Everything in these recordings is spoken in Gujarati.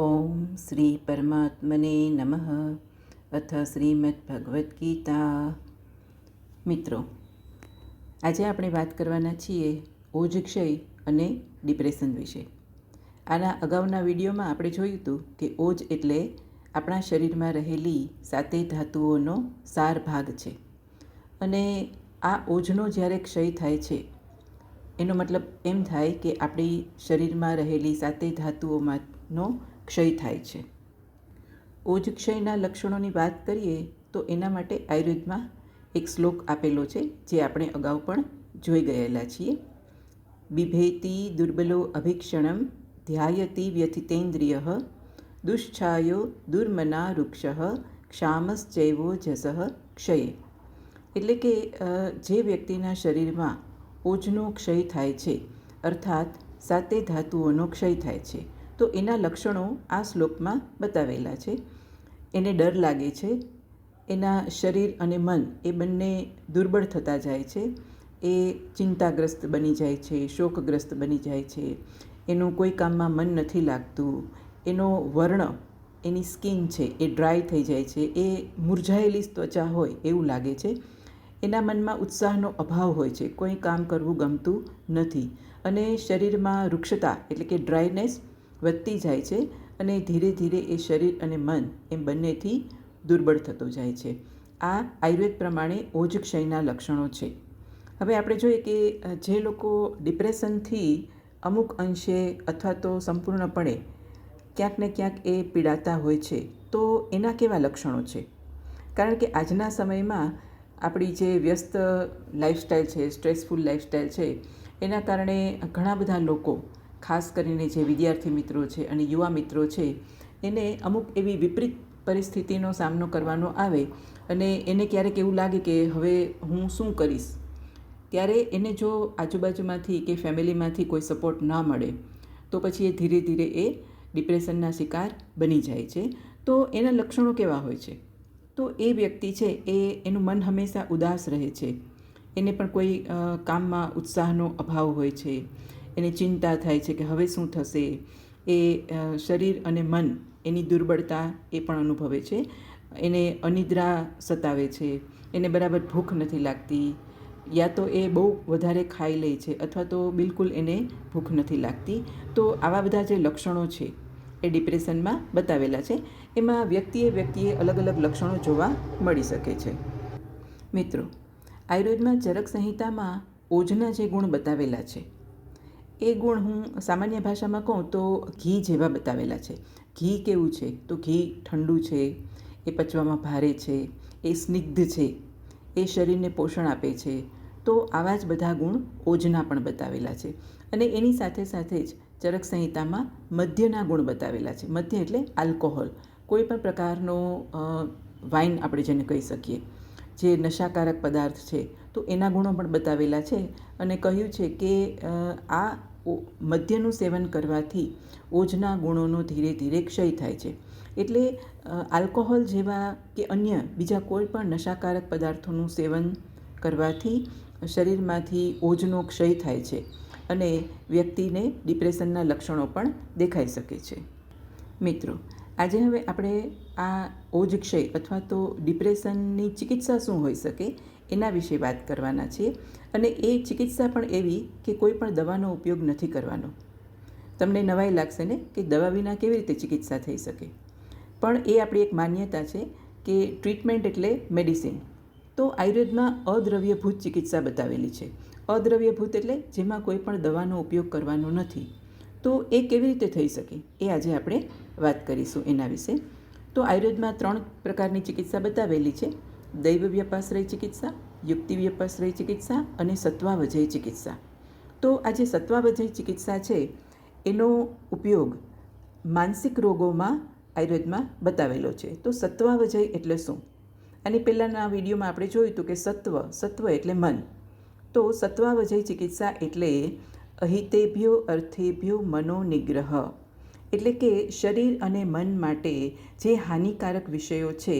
ઓમ શ્રી પરમાત્મને નમઃ અથ શ્રીમદ ભગવદ્ ગીતા મિત્રો આજે આપણે વાત કરવાના છીએ ઓજ ક્ષય અને ડિપ્રેશન વિશે. આના અગાઉના વિડીયોમાં આપણે જોયું હતું કે ઓજ એટલે આપણા શરીરમાં રહેલી સાતે ધાતુઓનો સાર ભાગ છે. અને આ ઓજનો જ્યારે ક્ષય થાય છે, એનો મતલબ એમ થાય કે આપણી શરીરમાં રહેલી સાતે ધાતુઓમાંનો ક્ષય થાય છે. ઓજ ક્ષયના લક્ષણોની વાત કરીએ તો એના માટે આયુર્વેદમાં એક શ્લોક આપેલો છે, જે આપણે અગાઉ પણ જોઈ ગયેલા છીએ. બિભેતી દુર્બલો અભિક્ષણમ ધ્યાયતી વ્યથિતેન્દ્રિય દુષ્છાયો દુર્મના વૃક્ષ ક્ષામશ્ચૈવો જસઃ ક્ષયે. એટલે કે જે વ્યક્તિના શરીરમાં ઓજનો ક્ષય થાય છે, અર્થાત સાતે ધાતુઓનો ક્ષય થાય છે તો એના લક્ષણો આ શ્લોકમાં બતાવેલા છે. એને ડર લાગે છે. એના શરીર અને મન એ બંને દુર્બળ થતા જાય છે. એ ચિંતાગ્રસ્ત બની જાય છે, શોકગ્રસ્ત બની જાય છે. એનું કોઈ કામમાં મન નથી લાગતું. એનો વર્ણ, એની સ્કિન છે એ ડ્રાય થઈ જાય છે. એ મુરઝાયેલી ત્વચા હોય એવું લાગે છે. એના મનમાં ઉત્સાહનો અભાવ હોય છે. કોઈ કામ કરવું ગમતું નથી. અને શરીરમાં વૃક્ષતા એટલે કે ડ્રાયનેસ વધતી જાય છે અને ધીરે ધીરે એ શરીર અને મન એમ બંનેથી દુર્બળ થતું જાય છે. આ આયુર્વેદ પ્રમાણે ઓજ ક્ષયના લક્ષણો છે. હવે આપણે જોઈએ કે જે લોકો ડિપ્રેશનથી અમુક અંશે અથવા તો સંપૂર્ણપણે ક્યાંક ને ક્યાંક એ પીડાતા હોય છે, તો એના કેવા લક્ષણો છે? કારણ કે આજના સમયમાં આપણી જે વ્યસ્ત લાઈફસ્ટાઈલ છે, સ્ટ્રેસફુલ લાઈફસ્ટાઈલ છે, એના કારણે ઘણા બધા લોકો ખાસ કરીને જે વિદ્યાર્થી મિત્રો છે અને યુવા મિત્રો છે, એને અમુક એવી વિપરીત પરિસ્થિતિનો સામનો કરવાનો આવે અને એને ક્યારેક એવું લાગે કે હવે હું શું કરીશ? ત્યારે એને જો આજુબાજુમાંથી કે ફેમિલીમાંથી કોઈ સપોર્ટ ના મળે, તો પછી એ ધીરે ધીરે એ ડિપ્રેશનના શિકાર બની જાય છે. તો એના લક્ષણો કેવા હોય છે? તો એ વ્યક્તિ છે એ, એનું મન હંમેશા ઉદાસ રહે છે. એને પણ કોઈ કામમાં ઉત્સાહનો અભાવ હોય છે. એને ચિંતા થાય છે કે હવે શું થશે? એ શરીર અને મન એની દુર્બળતા એ પણ અનુભવે છે. એને અનિદ્રા સતાવે છે. એને બરાબર ભૂખ નથી લાગતી. યા તો એ બહુ વધારે ખાઈ લે છે અથવા તો બિલકુલ એને ભૂખ નથી લાગતી. તો આવા બધા જે લક્ષણો છે એ ડિપ્રેશનમાં બતાવેલા છે. એમાં વ્યક્તિએ વ્યક્તિએ અલગ અલગ લક્ષણો જોવા મળી શકે છે. મિત્રો, આયુર્વેદમાં ચરક સંહિતામાં ઓજના જે ગુણ બતાવેલા છે એ ગુણ હું સામાન્ય ભાષામાં કહું તો ઘી જેવા બતાવેલા છે. ઘી કેવું છે? તો ઘી ઠંડુ છે, એ પચવામાં ભારે છે, એ સ્નિગ્ધ છે, એ શરીરને પોષણ આપે છે. તો આવા જ બધા ગુણ ઓજના પણ બતાવેલા છે. અને એની સાથે સાથે જ ચરક સંહિતામાં મધ્યના ગુણ બતાવેલા છે. મધ્ય એટલે આલ્કોહોલ. કોઈ પણ પ્રકારનો વાઇન આપણે જેને કહી શકીએ, જે નશાકારક પદાર્થ છે, તો એના ગુણો પણ બતાવેલા છે. અને કહ્યું છે કે આ મદ્યનું સેવન કરવાથી ઓજના ગુણોનો ધીરે ધીરે ક્ષય થાય છે. એટલે આલ્કોહોલ જેવા કે અન્ય બીજા કોઈ પણ નશાકારક પદાર્થોનું સેવન કરવાથી શરીરમાંથી ઓજનો ક્ષય થાય છે અને વ્યક્તિને ડિપ્રેશનના લક્ષણો પણ દેખાઈ શકે છે. મિત્રો, આજે હવે આપણે આ ઓજ ક્ષય અથવા તો ડિપ્રેશનની ચિકિત્સા શું હોઈ શકે એના વિશે વાત કરવાના છીએ. અને એ ચિકિત્સા પણ એવી કે કોઈ પણ દવાનો ઉપયોગ નથી કરવાનો. તમને નવાઈ લાગશે ને કે દવા વિના કેવી રીતે ચિકિત્સા થઈ શકે. પણ એ આપણી એક માન્યતા છે કે ટ્રીટમેન્ટ એટલે મેડિસિન. તો આયુર્વેદમાં અદ્રવ્યભૂત ચિકિત્સા બતાવેલી છે. અદ્રવ્યભૂત એટલે જેમાં કોઈ પણ દવાનો ઉપયોગ કરવાનો નથી. તો એ કેવી રીતે થઈ શકે? એ આજે આપણે વાત કરીશું એના વિશે. તો આયુર્વેદમાં ત્રણ પ્રકારની ચિકિત્સા બતાવેલી છે. દૈવ વ્યપાશ્રય ચિકિત્સા યુક્તિ વ્યપાશ્રય ચિકિત્સા અને સત્વાવજય ચિકિત્સા. તો આ જે સત્વાવજય ચિકિત્સા છે, એનો ઉપયોગ માનસિક રોગોમાં આયુર્વેદમાં બતાવેલો છે. તો સત્વાવજય એટલે શું? અને પહેલાંના વિડીયોમાં આપણે જોયું હતું કે સત્વ સત્વ એટલે મન. તો સત્વાવજય ચિકિત્સા એટલે અહિતેભ્યો અર્થેભ્યો મનોનિગ્રહ એટલે કે શરીર અને મન માટે જે હાનિકારક વિષયો છે,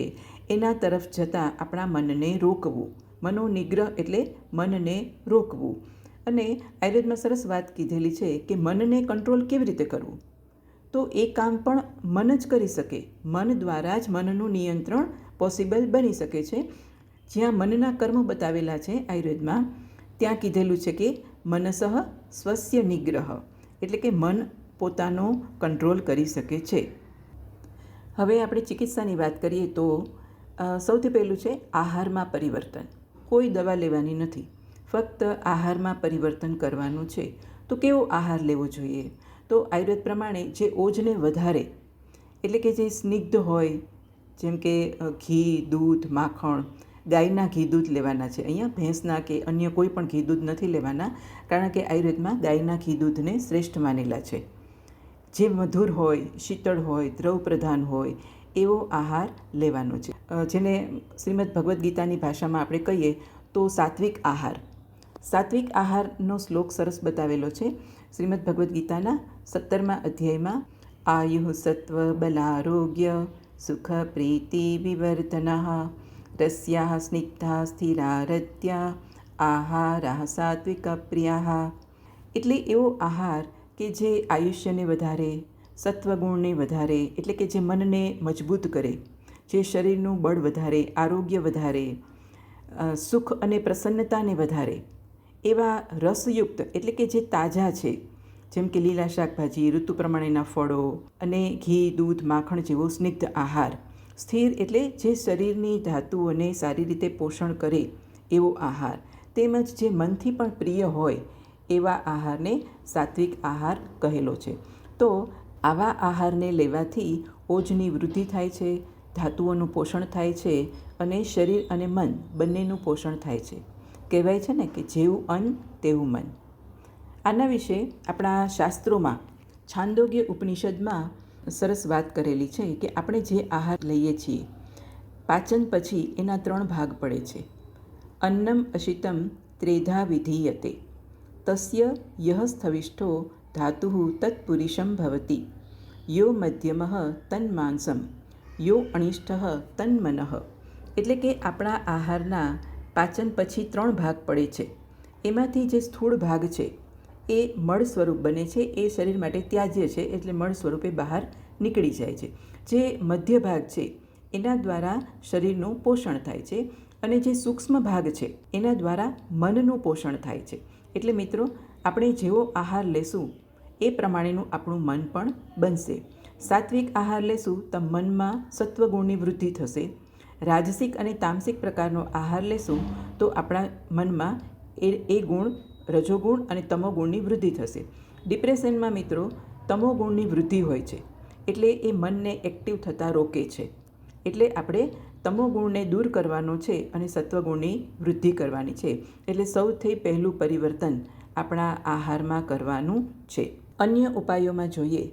એના તરફ જતાં આપણા મનને રોકવું. મનોનિગ્રહ એટલે મનને રોકવું. અને આયુર્વેદમાં સરસ વાત કીધેલી છે કે મનને કંટ્રોલ કેવી રીતે કરવું? તો એ કામ પણ મન જ કરી શકે. મન દ્વારા જ મનનું નિયંત્રણ પોસિબલ બની શકે છે. જ્યાં મનના કર્મ બતાવેલા છે આયુર્વેદમાં, ત્યાં કીધેલું છે કે મનસઃ સ્વસ્ય નિગ્રહ એટલે કે મન પોતાનો કંટ્રોલ કરી શકે છે. હવે આપણે ચિકિત્સાની વાત કરીએ તો સૌથી પહેલું છે આહારમાં પરિવર્તન. કોઈ દવા લેવાની નથી. ફક્ત આહારમાં પરિવર્તન કરવાનું છે. તો કેવો આહાર લેવો જોઈએ? તો આયુર્વેદ પ્રમાણે જે ઓજને વધારે, એટલે કે જે સ્નિગ્ધ હોય, જેમ કે ઘી, દૂધ, માખણ, ગાયના ઘી દૂધ લેવાના છે. અહીંયા ભેંસના કે અન્ય કોઈ પણ ઘી દૂધ નથી લેવાના, કારણ કે આયુર્વેદમાં ગાયના ઘી દૂધને શ્રેષ્ઠ માનેલા છે. જે મધુર હોય, શીતળ હોય દ્રવ પ્રધાન હોય એવો આહાર લેવાનો છે. જેને શ્રીમદ ભગવદ્ ગીતાની ભાષામાં આપણે કહીએ તો સાત્વિક આહાર. સાત્વિક આહારનો શ્લોક સરસ બતાવેલો છે. શ્રીમદ ભગવદ્ ગીતાના સત્તરમા અધ્યાયમાં, આયુ સત્વ બલારોગ્ય સુખ પ્રીતિ વિવર્ધના રસ્યા સ્નિગ્ધા સ્થિરારત્યા, આહારા સાત્વિક પ્રિયા. એટલે એવો આહાર કે જે આયુષ્યને વધારે સત્વગુણને વધારે એટલે કે જે મનને મજબૂત કરે, જે શરીરનું બળ વધારે, આરોગ્ય વધારે સુખ અને પ્રસન્નતાને વધારે, એવા રસયુક્ત એટલે કે જે તાજા છે, જેમ કે લીલા શાકભાજી, ઋતુ પ્રમાણેના ફળો અને ઘી, દૂધ, માખણ જેવો સ્નિગ્ધ આહાર. સ્થિર એટલે જે શરીરની ધાતુઓને સારી રીતે પોષણ કરે એવો આહાર. તેમજ જે મનથી પણ પ્રિય હોય એવા આહારને સાત્વિક આહાર કહેલો છે. તો આવા આહારને લેવાથી ઓજની વૃદ્ધિ થાય છે, ધાતુઓનું પોષણ થાય છે અને શરીર અને મન બંનેનું પોષણ થાય છે. કહેવાય છે ને કે જેવું અન્ન, તેવું મન. આના વિશે આપણા શાસ્ત્રોમાં છાંદોગ્ય ઉપનિષદમાં સરસ વાત કરેલી છે કે આપણે જે આહાર લઈએ છીએ, પાચન પછી એના ત્રણ ભાગ પડે છે. અન્નમ અશિતમ ત્રેધા વિધીયતે. તસ્ય યહ સ્થવિષ્ઠો ધાતુ તત્પુરુષમ ભવતી યો મધ્યમઃ તન્માંસમ યો અનિષ્ઠ તન્મનઃ એટલે કે આપણા આહારના પાચન પછી ત્રણ ભાગ પડે છે। એમાંથી જે સ્થૂળ ભાગ છે, એ મળ સ્વરૂપ બને છે, એ શરીર માટે ત્યાજ્ય છે, એટલે મળ સ્વરૂપે બહાર નીકળી જાય છે। જે મધ્ય ભાગ છે, એના દ્વારા શરીરનું પોષણ થાય છે અને જે સૂક્ષ્મ ભાગ છે, એના દ્વારા મનનું પોષણ થાય છે। એટલે મિત્રો, આપણે જેવો આહાર લેશું એ પ્રમાણેનું આપણું મન પણ બનશે. સાત્વિક આહાર લેશું તો મનમાં સત્વગુણની વૃદ્ધિ થશે. રાજસિક અને તામસિક પ્રકારનો આહાર લેશું તો આપણા મનમાં એ એ ગુણ, રજોગુણ અને તમોગુણની વૃદ્ધિ થશે. ડિપ્રેશનમાં મિત્રો, તમોગુણની વૃદ્ધિ હોય છે. એટલે એ મનને એક્ટિવ થતાં રોકે છે. એટલે આપણે તમોગુણને દૂર કરવાનો છે અને સત્વગુણની વૃદ્ધિ કરવાની છે. એટલે સૌથી પહેલું પરિવર્તન આપણા આહારમાં કરવાનું છે. અન્ય ઉપાયોમાં જોઈએ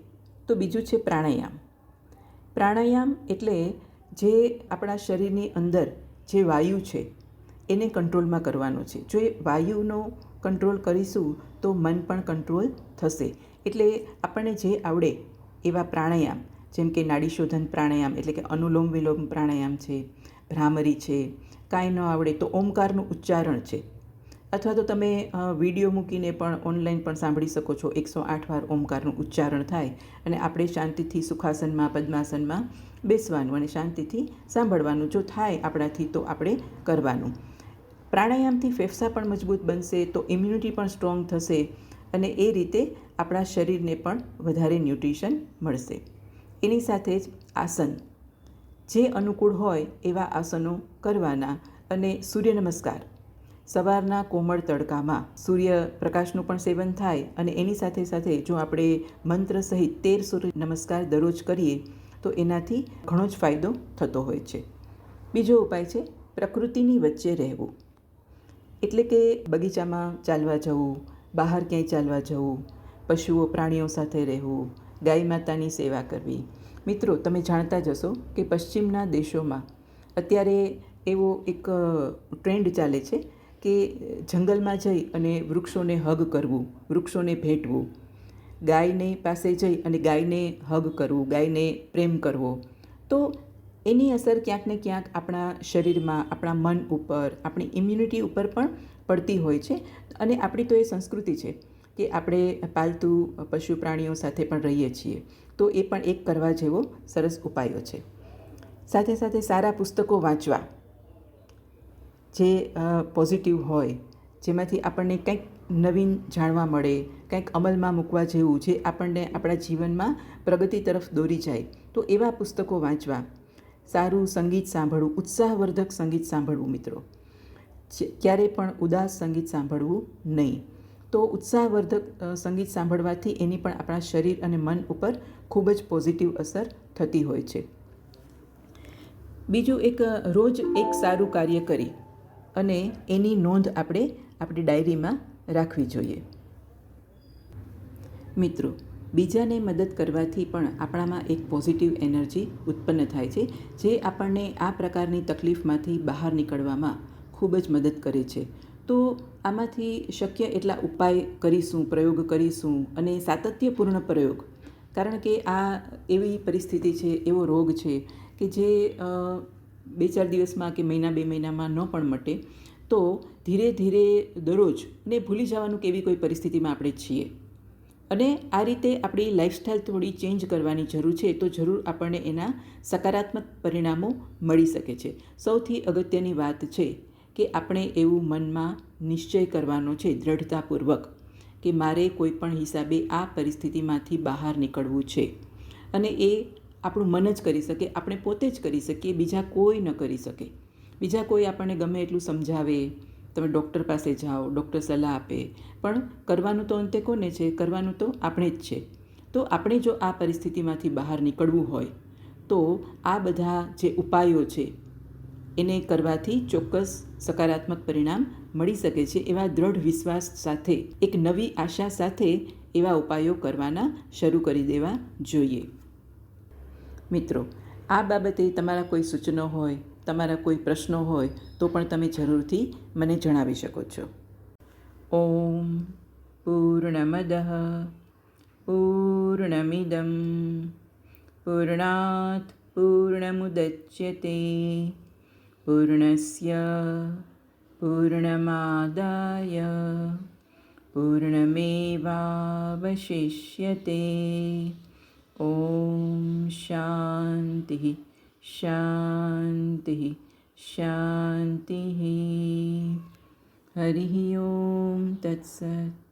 તો બીજું છે પ્રાણાયામ. પ્રાણાયામ એટલે જે આપણા શરીરની અંદર જે વાયુ છે, એને કંટ્રોલમાં કરવાનો છે. જો એ વાયુનો કંટ્રોલ કરીશું તો મન પણ કંટ્રોલ થશે. એટલે આપણને જે આવડે એવા પ્રાણાયામ, જેમ કે નાડીશોધન પ્રાણાયામ, એટલે કે અનુલોમ વિલોમ પ્રાણાયામ છે ભ્રામરી છે, કાંઈ ન આવડે તો ઓમકારનું ઉચ્ચારણ છે અથવા તો તમે વીડિયો મૂકીને પણ ઓનલાઈન પણ સાંભળી શકો છો. એકસો આઠ વાર ઓમકારનું ઉચ્ચારણ થાય અને આપણે શાંતિથી, સુખાસનમાં, પદ્માસનમાં બેસવાનું અને શાંતિથી સાંભળવાનું. જો થાય આપણાથી તો આપણે કરવાનું. પ્રાણાયામથી ફેફસા પણ મજબૂત બનશે, તો ઇમ્યુનિટી પણ સ્ટ્રોંગ થશે અને એ રીતે આપણા શરીરને પણ વધારે ન્યુટ્રિશન મળશે. એની સાથે જ આસન. જે અનુકૂળ હોય એવા આસનો કરવાના અને સૂર્ય નમસ્કાર. સવારના કોમળ તડકામાં સૂર્ય પ્રકાશનું પણ સેવન થાય અને એની સાથે સાથે જો આપણે મંત્ર સહિત તેર સૂર્ય નમસ્કાર દરરોજ કરીએ, તો એનાથી ઘણો જ ફાયદો થતો હોય છે. બીજો ઉપાય છે પ્રકૃતિની વચ્ચે રહેવું. એટલે કે બગીચામાં ચાલવા જવું, બહાર ક્યાંય ચાલવા જવું, પશુઓ, પ્રાણીઓ સાથે રહેવું, ગાય માતાની સેવા કરવી. મિત્રો, તમે જાણતા જ હશો કે પશ્ચિમના દેશોમાં અત્યારે એવો એક ટ્રેન્ડ ચાલે છે કે જંગલમાં જઈ અને વૃક્ષોને હગ કરવું, વૃક્ષોને ભેટવું. ગાયને પાસે જઈ અને ગાયને હગ કરવું, ગાયને પ્રેમ કરવો. તો એની અસર ક્યાંક ને ક્યાંક આપણા શરીરમાં, આપણા મન ઉપર, આપણી ઇમ્યુનિટી ઉપર પણ પડતી હોય છે. અને આપણી તો એ સંસ્કૃતિ છે કે આપણે પાલતુ પશુ પ્રાણીઓ સાથે પણ રહીએ છીએ. તો એ પણ એક કરવા જેવો સરસ ઉપાયો છે. સાથે સાથે સારા પુસ્તકો વાંચવા. જે પોઝિટિવ હોય, જેમાંથી આપણને કંઈક નવીન જાણવા મળે, કંઈક અમલમાં મૂકવા જેવું, જે આપણને આપણા જીવનમાં પ્રગતિ તરફ દોરી જાય, તો એવા પુસ્તકો વાંચવા. સારું સંગીત સાંભળવું, ઉત્સાહવર્ધક સંગીત સાંભળવું મિત્રો. ક્યારેય પણ ઉદાસ સંગીત સાંભળવું નહીં. તો ઉત્સાહવર્ધક સંગીત સાંભળવાથી એની પણ આપણા શરીર અને મન ઉપર ખૂબ જ પોઝિટિવ અસર થતી હોય છે. બીજું એક રોજ એક સારું કાર્ય કરી. અને એની નોંધ આપણે આપણી ડાયરીમાં રાખવી જોઈએ. મિત્રો, બીજાને મદદ કરવાથી પણ આપણામાં એક પોઝિટિવ એનર્જી ઉત્પન્ન થાય છે, જે આપણને આ પ્રકારની તકલીફમાંથી બહાર નીકળવામાં ખૂબ જ મદદ કરે છે. તો આમાંથી શક્ય એટલા ઉપાય કરીશું, પ્રયોગ કરીશું અને સાતત્યપૂર્ણ પ્રયોગ, કારણ કે આ એવી પરિસ્થિતિ છે, એવો રોગ છે કે જે બે ચાર દિવસમાં કે મહિના, બે મહિનામાં ન પણ મટે, તો ધીરે ધીરે દરરોજ ને ભૂલી જવાનું કેવી કોઈ પરિસ્થિતિમાં આપણે છીએ. અને આ રીતે આપણી લાઈફસ્ટાઈલ થોડી ચેન્જ કરવાની જરૂર છે, તો જરૂર આપણને એના સકારાત્મક પરિણામો મળી શકે છે. સૌથી અગત્યની વાત છે કે આપણે એવું મનમાં નિશ્ચય કરવાનો છે, દ્રઢતાપૂર્વક, કે મારે કોઈ પણ હિસાબે આ પરિસ્થિતિમાંથી બહાર નીકળવું છે. અને એ આપણું મન જ કરી શકે, આપણે પોતે જ કરી શકીએ, બીજા કોઈ ન કરી શકે. બીજા કોઈ આપણને ગમે એટલું સમજાવે, તમે ડૉક્ટર પાસે જાઓ, ડૉક્ટર સલાહ આપે, પણ કરવાનું તો અંતે કોને છે? કરવાનું તો આપણે જ છે. તો આપણે જો આ પરિસ્થિતિમાંથી બહાર નીકળવું હોય, તો આ બધા જે ઉપાયો છે, એને કરવાથી ચોક્કસ સકારાત્મક પરિણામ મળી શકે છે, એવા દ્રઢ વિશ્વાસ સાથે, એક નવી આશા સાથે એવા ઉપાયો કરવાના શરૂ કરી દેવા જોઈએ. મિત્રો, આ બાબતે તમારા કોઈ સૂચનો હોય, તમારા કોઈ પ્રશ્નો હોય, તો પણ તમે જરૂરથી મને જણાવી શકો છો. ઓમ પૂર્ણમદ પૂર્ણમિદમ. પૂર્ણાત પૂર્ણમુદચ્યતે. પૂર્ણસ્ય પૂર્ણમાદાય. પૂર્ણમેવાવશિષ્યતે. ઓમ શાંતિ શાંતિ શાંતિ હરિ ઓમ તત્સત